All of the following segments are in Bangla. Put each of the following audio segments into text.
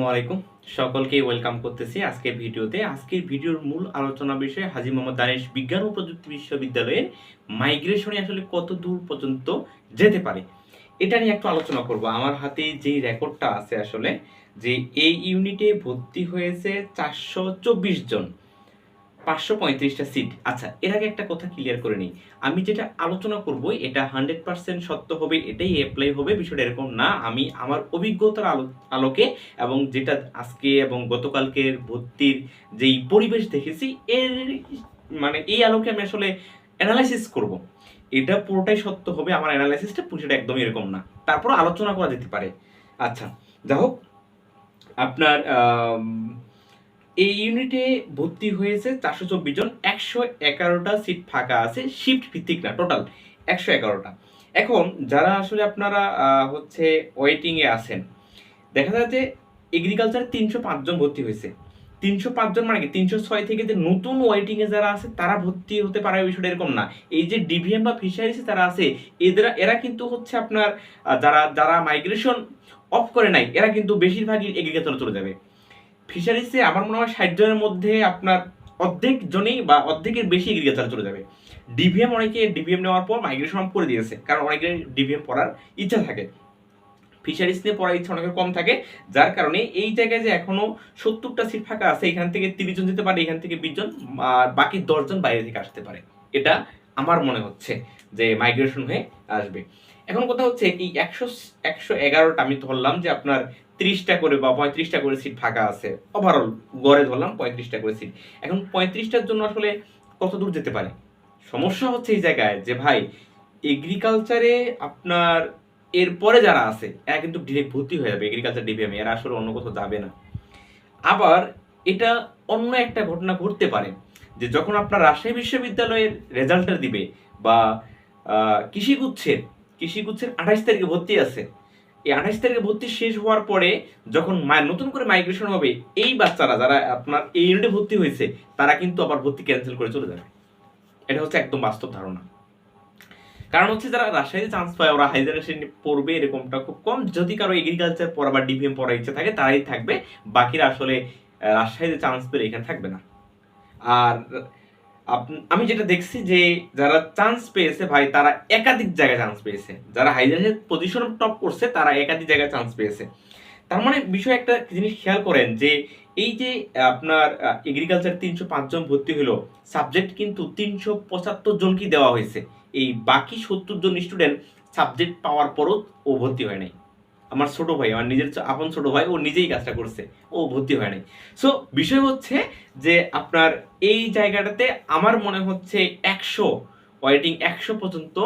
আসসালামু আলাইকুম। সকলকে ওয়েলকাম করতেছি আজকের ভিডিওতে। আজকের ভিডিওর মূল আলোচনা বিষয়ে হাজি মোহাম্মদ দানেশ বিজ্ঞান ও প্রযুক্তি বিশ্ববিদ্যালয়ের মাইগ্রেশনে আসলে কত দূর পর্যন্ত যেতে পারে। এটা নিয়ে একটু আলোচনা করব। আমার হাতে যেই রেকর্ডটা আছে আসলে, যে এই ইউনিটে ভর্তি হয়েছে চারশো চব্বিশ জন। পাঁচশো পঁয়ত্রিশটা সিট আচ্ছা এর আগে একটা কথা ক্লিয়ার করে নিই। আমি যেটা আলোচনা করব এটা হান্ড্রেড পার্সেন্ট সত্য হবে, এটাই অ্যাপ্লাই হবে, বিষয়টা এরকম না। আমি আমার অভিজ্ঞতার আলো আলোকে এবং যেটা আজকে এবং গতকালকের ভর্তির যেই পরিবেশ দেখেছি, এর মানে এই আলোকে আমি আসলে অ্যানালাইসিস করব। এটা পুরোটাই সত্য হবে, আমার অ্যানালাইসিসটা পুরোটা একদমই এরকম না। তারপর আলোচনা করা যেতে পারে। আচ্ছা যা হোক, আপনার এই ইউনিটে ভর্তি হয়েছে চারশো চব্বিশ জন, একশো এগারোটা সিট ফাঁকা আছে শিফট ভিত্তিক না টোটাল একশো এগারোটা। এখন যারা আসলে আপনারা হচ্ছে ওয়েটিংয়ে আছেন, দেখা যায় যে এগ্রিকালচার তিনশো পাঁচজন ভর্তি হয়েছে। তিনশো পাঁচজন মানে কি? তিনশো ছয় থেকে যে নতুন ওয়েটিংয়ে যারা আছে, তারা ভর্তি হতে পারে বিষয়টা এরকম না। এই যে ডিভিএম বা ফিশারিসে যারা আছে, এদের, এরা কিন্তু হচ্ছে আপনার যারা যারা মাইগ্রেশন অফ করে নাই, এরা কিন্তু বেশিরভাগই এগ্রিকালচারে চলে যাবে। ফিশারিসে আমার মনে হয় ষাট জনের মধ্যে আপনার অর্ধেক জনেই বা অর্ধেকের বেশি এগ্রিকালচার চলে যাবে। ডিভিএম অনেকে ডিভিএম নেওয়ার পর মাইগ্রেশন করে দিয়েছে, কারণ অনেকের ডিভিএম পড়ার ইচ্ছা থাকে। ফিশারিস নিয়ে পড়ার ইচ্ছা অনেকের কম থাকে, যার কারণে এই জায়গায় যে এখনও সত্তরটা সিট ফাঁকা আছে, এখান থেকে তিরিশ জন যেতে পারে, এখান থেকে বিশ জন, আর বাকি দশজন বাইরে থেকে আসতে পারে। এটা আমার মনে হচ্ছে যে মাইগ্রেশন হয়ে আসবে। এখন কথা হচ্ছে এই একশো একশো এগারোটা আমি ধরলাম যে আপনার ত্রিশটা করে বা পঁয়ত্রিশটা করে সিট ফাঁকা আছে। ওভারঅল গড়ে ধরলাম পঁয়ত্রিশটা করে সিট এখন পঁয়ত্রিশটার জন্য আসলে কত দূর যেতে পারে? সমস্যা হচ্ছে এই জায়গায় যে ভাই এগ্রিকালচারে আপনার এরপরে যারা আছে, এরা কিন্তু ডিরেক্ট ভর্তি হয়ে যাবে এগ্রিকালচার ডিবিএম এরা আসলে অন্য কোথাও যাবে না। আবার এটা অন্য একটা ঘটনা ঘটতে পারে যে যখন আপনার রাজশাহী বিশ্ববিদ্যালয়ের রেজাল্টটা দিবে বা কৃষিগুচ্ছের কৃষিগুচ্ছের আঠাশ তারিখে ভর্তি আছে এই আঠাশ তারিখে ভর্তি শেষ হওয়ার পরে যখন নতুন করে মাইগ্রেশন হবে, এই বাচ্চারা যারা আপনার এই ইউনিটে ভর্তি হয়েছে, তারা কিন্তু আবার ভর্তি ক্যান্সেল করে চলে যাবে। এটা হচ্ছে একদম বাস্তব ধারণা। কারণ হচ্ছে যারা রাজশাহীতে চান্স পায়, ওরা হাইজারেশন পড়বে এরকমটা খুব কম। যদি কারও এগ্রিকালচার পড়া বা ডিপিএম পড়ার ইচ্ছা থাকে, তারাই থাকবে। বাকিরা আসলে রাজশাহীতে চান্স পেলে এখানে থাকবে না। আর আমি যেটা দেখছি যে যারা চান্স পেয়েছে ভাই, তারা একাধিক জায়গায় চান্স পেয়েছে। যারা হাইজারের পজিশন টপ করছে, তারা একাধিক জায়গায় চান্স পেয়েছে। তার মানে বিষয় একটা জিনিস খেয়াল করেন যে, এই যে আপনার এগ্রিকালচার তিনশো পাঁচজন ভর্তি হলো সাবজেক্ট কিন্তু তিনশো পঁচাত্তর জনকে দেওয়া হয়েছে। এই বাকি সত্তর জন স্টুডেন্ট সাবজেক্ট পাওয়ার পরও ও ভর্তি হয় নাই। আমার ছোট ভাই, আমার নিজের আপন ছোট ভাই, ও নিজেই কাজটা করছে। ও ভর্তি হয় নাই। সো বিষয় হচ্ছে যে আপনার এই জায়গাটাতে আমার মনে হচ্ছে একশো ওয়েটিং একশো পর্যন্ত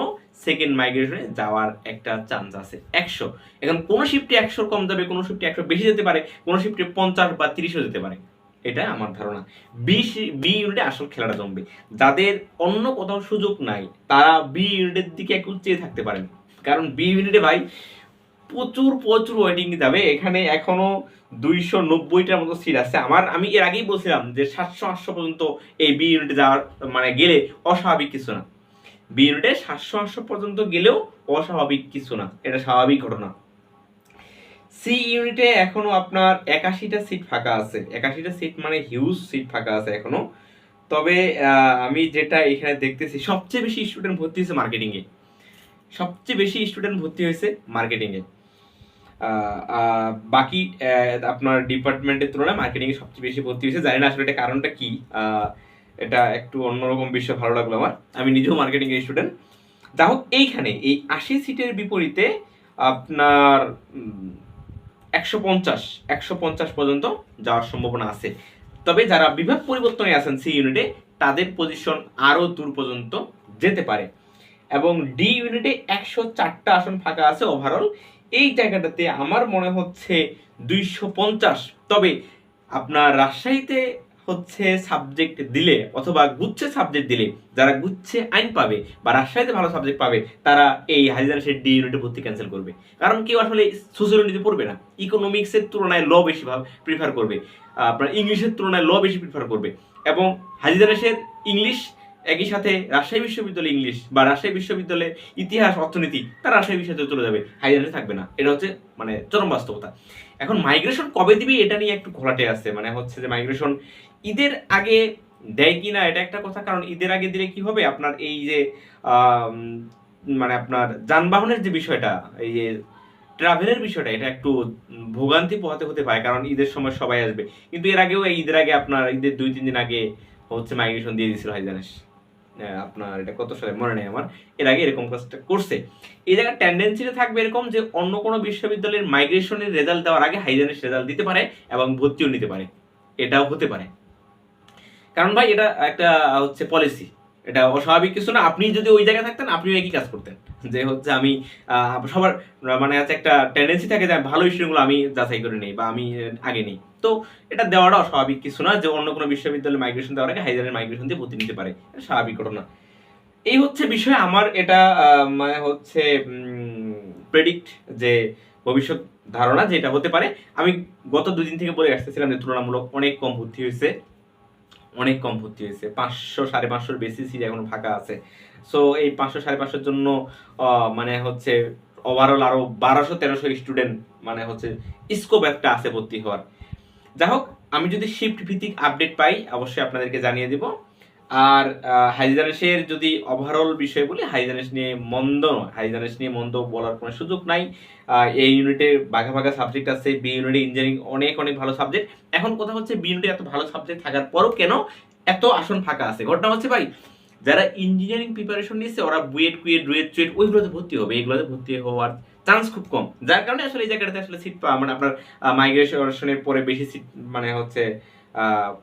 সেকেন্ড মাইগ্রেশনে যাওয়ার একটা চান্স আছে। একশো। এখন কোনো শিফটে একশোর কম যাবে, কোনো শিফটে একশো বেশি যেতে পারে, কোনো শিফটে পঞ্চাশ বা তিরিশও যেতে পারে। এটা আমার ধারণা। বি বি ইউনিটে আসল খেলাটা জমবে। যাদের অন্য কোথাও সুযোগ নাই, তারা বি ইউনিটের দিকে একটু চেয়ে থাকতে পারেন। কারণ বি ইউনিটে ভাই প্রচুর প্রচুর ওয়েটিং যাবে। এখানে এখনও দুইশো নব্বইটার মতো সিট আছে। আমার, আমি এর আগেই বলছিলাম যে সাতশো আটশো পর্যন্ত এই বি ইউনিটে যাওয়ার মানে গেলে অস্বাভাবিক কিছু না। বি ইউনিটে সাতশো আটশো পর্যন্ত গেলেও অস্বাভাবিক কিছু না। এটা স্বাভাবিক ঘটনা। সি ইউনিটে এখনও আপনার একাশিটা সিট ফাঁকা আছে। একাশিটা সিট মানে হিউজ সিট ফাঁকা আছে এখনও। তবে আমি যেটা এখানে দেখতেছি, সবচেয়ে বেশি স্টুডেন্ট ভর্তি হয়েছে মার্কেটিংয়ে সবচেয়ে বেশি স্টুডেন্ট ভর্তি হয়েছে মার্কেটিংয়ে বাকি আপনার ডিপার্টমেন্টের তুলনায় মার্কেটিংয়ে সবচেয়ে বেশি ভর্তি হয়েছে। জানি না আসলে এটা কারণটা কি। এটা একটু অন্যরকম বিষয় ভালো লাগল আমার। আমি নিজেও মার্কেটিং এর স্টুডেন্ট যা হোক, এইখানে, এই আশি সিটের বিপরীতে আপনার একশো পঞ্চাশ একশো পঞ্চাশ পর্যন্ত যাওয়ার সম্ভাবনা আছে। তবে যারা বিভাগ পরিবর্তনে আছেন, সি ইউনিটে, তাদের পজিশন আরও দূর পর্যন্ত যেতে পারে। এবং ডি ইউনিটে একশো চারটা আসন ফাঁকা আছে ওভারঅল এই জায়গাটাতে আমার মনে হচ্ছে দুইশো পঞ্চাশ। তবে আপনার রাজশাহীতে হচ্ছে সাবজেক্ট দিলে অথবা গুচ্ছে সাবজেক্ট দিলে, যারা গুচ্ছে আইন পাবে বা রাজশাহীতে ভালো সাবজেক্ট পাবে, তারা এই হাজিরা শেড ডি ইউনিটে ভর্তি ক্যান্সেল করবে। কারণ কেউ আসলে সোশ্যোলজিতে পড়বে না। ইকোনমিক্সের তুলনায় ল বেশি প্রিফার করবে। আপনার ইংলিশের তুলনায় ল বেশি প্রিফার করবে। এবং হাজিদারেশের ইংলিশ একই সাথে রাজশাহী বিশ্ববিদ্যালয় ইংলিশ বা রাজশাহী বিশ্ববিদ্যালয়ের ইতিহাস, অর্থনীতি তারা রাজশাহী বিশ্ববিদ্যালয়ে চলে যাবে। হাইজারে থাকবে না। এটা হচ্ছে মানে চরম বাস্তবতা। এখন মাইগ্রেশন কবে দিবি এটা নিয়ে একটু ঘোলাটে আছে। মানে হচ্ছে যে মাইগ্রেশন ঈদের আগে দেয় কি না এটা একটা কথা। কারণ ঈদের আগে দিলে কি হবে? আপনার এই যে মানে আপনার যানবাহনের যে বিষয়টা, এই যে ট্রাভেলের বিষয়টা, এটা একটু ভোগান্তি পোহাতে হতে পারে। কারণ ঈদের সময় সবাই আসবে। কিন্তু এর আগেও ঈদের আগে আপনার ঈদের দুই, তিন দিন আগে হচ্ছে মাইগ্রেশন দিয়ে দিয়েছিল হাই জানিস আপনার এটা কত সালে? মনে নেই আমার। এর আগে এরকম কাজটা করছে। এই জায়গায় টেন্ডেন্সিটা থাকবে এরকম যে, অন্য কোনো বিশ্ববিদ্যালয়ের মাইগ্রেশনের রেজাল্ট দেওয়ার আগে হাইজেনের রেজাল্ট দিতে পারে এবং ভর্তিও নিতে পারে। এটাও হতে পারে। কারণ ভাই, এটা একটা হচ্ছে পলিসি এটা অস্বাভাবিক কিছু না। আপনি যদি ওই জায়গায় থাকতেন, আপনিও একই কাজ করতেন। যে হচ্ছে আমি সবার মানে আছে একটা টেন্ডেন্সি থাকে যে ভালো স্টুডেন্টগুলো আমি যাচাই করে নিই বা আমি আগে নেই। তো এটা দেওয়াটা অস্বাভাবিক কিছু না যে অন্য কোনো বিশ্ববিদ্যালয়ে মাইগ্রেশন দেওয়ার আগে হাইজারের মাইগ্রেশন দিয়ে ভর্তি নিতে পারে। স্বাভাবিক ঘটনা। এই হচ্ছে বিষয় আমার এটা মানে হচ্ছে প্রেডিক্ট যে ভবিষ্যৎ ধারণা যে এটা হতে পারে। আমি গত দুদিন থেকে বলে আসতেছিলাম যে তুলনামূলক অনেক কম ভর্তি হয়েছে। অনেক কম ভর্তি হয়েছে। পাঁচশো, সাড়ে পাঁচশোর বেশি সিট এখনও ফাঁকা আছে। সো এই পাঁচশো, সাড়ে পাঁচশোর জন্য মানে হচ্ছে ওভারঅল আরও বারোশো, তেরোশো স্টুডেন্ট মানে হচ্ছে স্কোপ একটা আছে ভর্তি হওয়ার। যাই হোক, আমি যদি শিফট ভিত্তিক আপডেট পাই, অবশ্যই আপনাদেরকে জানিয়ে দিব। আর হাইজানেসের যদি ওভারঅল বিষয় বলি হাইজানেস নিয়ে মন্দ নয়। হাইজানেস নিয়ে মন্দ বলার কোনো সুযোগ নাই। এই ইউনিটে বাঘা বাঘা সাবজেক্ট আছে, বি ইউনিটে ইঞ্জিনিয়ারিং অনেক অনেক ভালো সাবজেক্ট এখন কথা হচ্ছে, বি ইউনিটে এত ভালো সাবজেক্ট থাকার পরও কেন এত আসন ফাঁকা আছে? ঘটনা হচ্ছে ভাই, যারা ইঞ্জিনিয়ারিং প্রিপারেশন নিচ্ছে ওরা বুয়েট কুয়েট রুয়েট চুয়েট ওইগুলোতে ভর্তি হবে এগুলোতে ভর্তি হওয়ার চান্স খুব কম। যার কারণে আসলে এই জায়গাটাতে আসলে সিট পাওয়া মানে আপনার মাইগ্রেশনের পরে বেশি সিট মানে হচ্ছে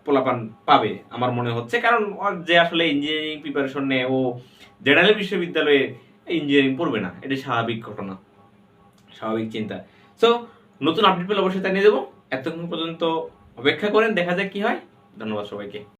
পোলাপান পাবে, আমার মনে হচ্ছে। কারণ যে আসলে ইঞ্জিনিয়ারিং প্রিপারেশন নেয় ও জেনারেল বিশ্ববিদ্যালয়ে ইঞ্জিনিয়ারিং পড়বে না, এটা স্বাভাবিক ঘটনা, স্বাভাবিক চিন্তা। সো নতুন আপডেট পেলে অবশ্যই জানিয়ে দেবো। এতক্ষণ পর্যন্ত অপেক্ষা করেন, দেখা যাক কি হয়। ধন্যবাদ সবাইকে।